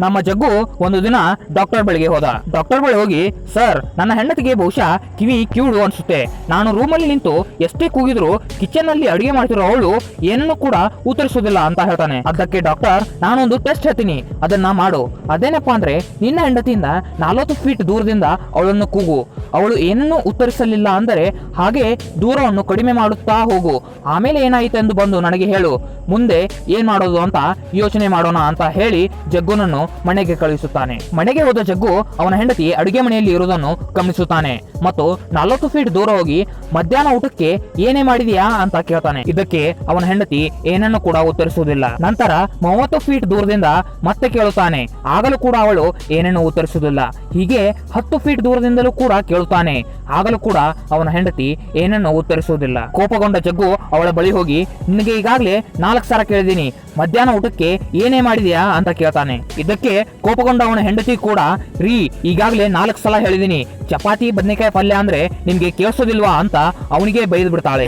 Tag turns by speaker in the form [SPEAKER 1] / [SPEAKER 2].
[SPEAKER 1] ನಮ್ಮ ಜಗ್ಗು ಒಂದು ದಿನ ಡಾಕ್ಟರ್ ಬಳಿಗೆ ಹೋದ. ಡಾಕ್ಟರ್ ಬಳಿ ಹೋಗಿ, ಸರ್, ನನ್ನ ಹೆಂಡತಿಗೆ ಬಹುಶಃ ಕಿವಿ ಕಿವುಡು ಅನಿಸುತ್ತೆ. ನಾನು ರೂಮಲ್ಲಿ ನಿಂತು ಎಷ್ಟೇ ಕೂಗಿದ್ರು ಕಿಚನ್ ಅಲ್ಲಿ ಅಡಿಗೆ ಮಾಡ್ತಿರೋ ಅವಳು ಏನನ್ನು ಕೂಡ ಉತ್ತರಿಸೋದಿಲ್ಲ ಅಂತ ಹೇಳ್ತಾನೆ. ಅದಕ್ಕೆ ಡಾಕ್ಟರ್ ನಾನೊಂದು ಟೆಸ್ಟ್ ಹೇಳ್ತೀನಿ. ಅದನ್ನ ಮಾಡು. ಅದೇನಪ್ಪ ಅಂದ್ರೆ, ನಿನ್ನ ಹೆಂಡತಿಯಿಂದ ನಲವತ್ತು ಫೀಟ್ ದೂರದಿಂದ ಅವಳನ್ನು ಕೂಗು. ಅವಳು ಏನನ್ನೂ ಉತ್ತರಿಸಲಿಲ್ಲ ಅಂದರೆ ಹಾಗೆ ದೂರವನ್ನು ಕಡಿಮೆ ಮಾಡುತ್ತಾ ಹೋಗು. ಆಮೇಲೆ ಏನಾಯಿತು ಎಂದು ಬಂದು ನನಗೆ ಹೇಳು. ಮುಂದೆ ಏನ್ ಮಾಡೋದು ಅಂತ ಯೋಚನೆ ಮಾಡೋಣ ಅಂತ ಹೇಳಿ ಜಗ್ಗುನನ್ನು ಮನೆಗೆ ಕಳುಹಿಸುತ್ತಾನೆ. ಮನೆಗೆ ಹೋದ ಜಗ್ಗು ಅವನ ಹೆಂಡತಿ ಅಡುಗೆ ಮನೆಯಲ್ಲಿ ಇರುವುದನ್ನು ಗಮನಿಸುತ್ತಾನೆ. ಮತ್ತು ನಲವತ್ತು ಫೀಟ್ ದೂರ ಹೋಗಿ ಮಧ್ಯಾಹ್ನ ಊಟಕ್ಕೆ ಏನೇ ಮಾಡಿದೀಯಾ ಅಂತ ಕೇಳ್ತಾನೆ. ಇದಕ್ಕೆ ಅವನ ಹೆಂಡತಿ ಏನನ್ನು ಕೂಡ ಉತ್ತರಿಸುವುದಿಲ್ಲ. ನಂತರ ಮೂವತ್ತು ಫೀಟ್ ದೂರದಿಂದ ಮತ್ತೆ ಕೇಳುತ್ತಾನೆ. ಆಗಲೂ ಕೂಡ ಅವಳು ಏನನ್ನು ಉತ್ತರಿಸುವುದಿಲ್ಲ. ಹೀಗೆ ಹತ್ತು ಫೀಟ್ ದೂರದಿಂದಲೂ ಕೂಡ ಕೇಳುತ್ತಾನೆ. ಆಗಲೂ ಕೂಡ ಅವನ ಹೆಂಡತಿ ಏನನ್ನು ಉತ್ತರಿಸುವುದಿಲ್ಲ. ಕೋಪಗೊಂಡ ಜಗ್ಗು ಅವಳ ಬಳಿ ಹೋಗಿ, ನಿನಗೆ ಈಗಾಗಲೇ ನಾಲ್ಕು ಸಾರ ಕೇಳಿದೀನಿ ಮಧ್ಯಾಹ್ನ ಊಟಕ್ಕೆ ಏನೇ ಮಾಡಿದೆಯಾ? ಅಂತ ಕೇಳ್ತಾನೆ. ಇದಕ್ಕೆ ಕೋಪಗೊಂಡ ಅವನ ಹೆಂಡತಿ ಕೂಡ, ರೀ, ಈಗಾಗಲೇ ನಾಲ್ಕು ಸಲ ಹೇಳಿದೀನಿ, ಚಪಾತಿ ಬದನೆಕಾಯಿ ಪಲ್ಯ ಅಂದ್ರೆ ನಿಮ್ಗೆ ಕೇಳಿಸೋದಿಲ್ವಾ ಅಂತ ಅವನಿಗೆ ಬೈದು ಬಿಡ್ತಾಳೆ